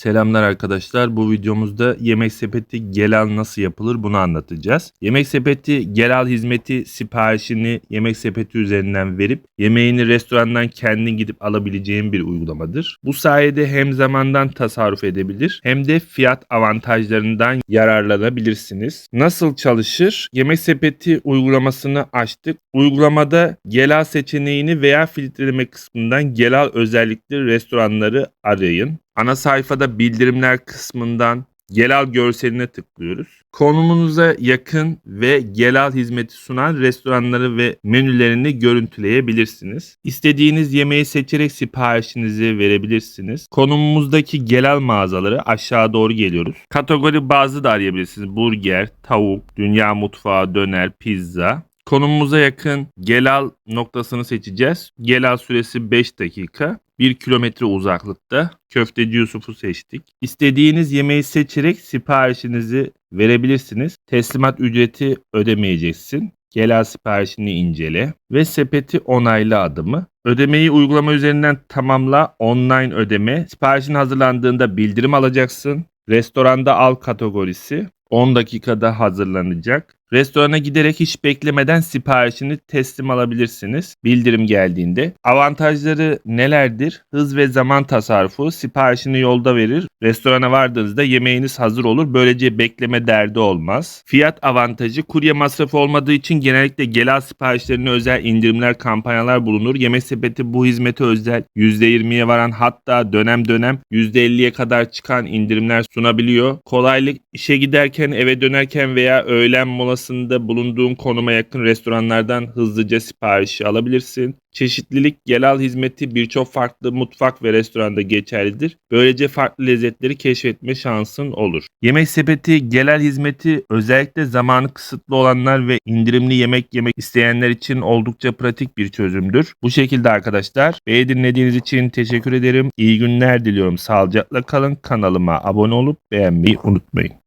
Selamlar arkadaşlar. Bu videomuzda yemek sepeti Gelal nasıl yapılır bunu anlatacağız. Yemek sepeti Gelal hizmeti siparişini yemek sepeti üzerinden verip yemeğini restorandan kendin gidip alabileceğin bir uygulamadır. Bu sayede hem zamandan tasarruf edebilir hem de fiyat avantajlarından yararlanabilirsiniz. Nasıl çalışır? Yemek sepeti uygulamasını açtık. Uygulamada Gelal seçeneğini veya filtreleme kısmından Gelal özellikli restoranları arayın. Ana sayfada bildirimler kısmından Gelal görseline tıklıyoruz. Konumunuza yakın ve Gelal hizmeti sunan restoranları ve menülerini görüntüleyebilirsiniz. İstediğiniz yemeği seçerek siparişinizi verebilirsiniz. Konumumuzdaki Gelal mağazaları aşağı doğru geliyoruz. Kategori bazlı da arayabilirsiniz. Burger, tavuk, dünya mutfağı, döner, pizza. Konumumuza yakın Gelal noktasını seçeceğiz. Gelal süresi 5 dakika. 1 kilometre uzaklıkta köfteci Yusuf'u seçtik. İstediğiniz yemeği seçerek siparişinizi verebilirsiniz. Teslimat ücreti ödemeyeceksin. Gelal siparişini incele ve sepeti onayla adımı. Ödemeyi uygulama üzerinden tamamla online ödeme. Siparişin hazırlandığında bildirim alacaksın. Restoranda al kategorisi 10 dakikada hazırlanacak. Restorana giderek hiç beklemeden siparişini teslim alabilirsiniz bildirim geldiğinde. Avantajları nelerdir? Hız ve zaman tasarrufu. Siparişini yolda verir. Restorana vardığınızda yemeğiniz hazır olur. Böylece bekleme derdi olmaz. Fiyat avantajı kurye masrafı olmadığı için genellikle gelen siparişlerine özel indirimler, kampanyalar bulunur. Yemek sepeti bu hizmete özel %20'ye varan hatta dönem dönem %50'ye kadar çıkan indirimler sunabiliyor. Kolaylık işe giderken, eve dönerken veya öğlen molası sırasında bulunduğun konuma yakın restoranlardan hızlıca sipariş alabilirsin. Çeşitlilik Gelal hizmeti birçok farklı mutfak ve restoranda geçerlidir. Böylece farklı lezzetleri keşfetme şansın olur. Yemek sepeti Gelal hizmeti özellikle zamanı kısıtlı olanlar ve indirimli yemek yemek isteyenler için oldukça pratik bir çözümdür. Bu şekilde arkadaşlar. Beni dinlediğiniz için teşekkür ederim. İyi günler diliyorum. Sağlıcakla kalın. Kanalıma abone olup beğenmeyi unutmayın.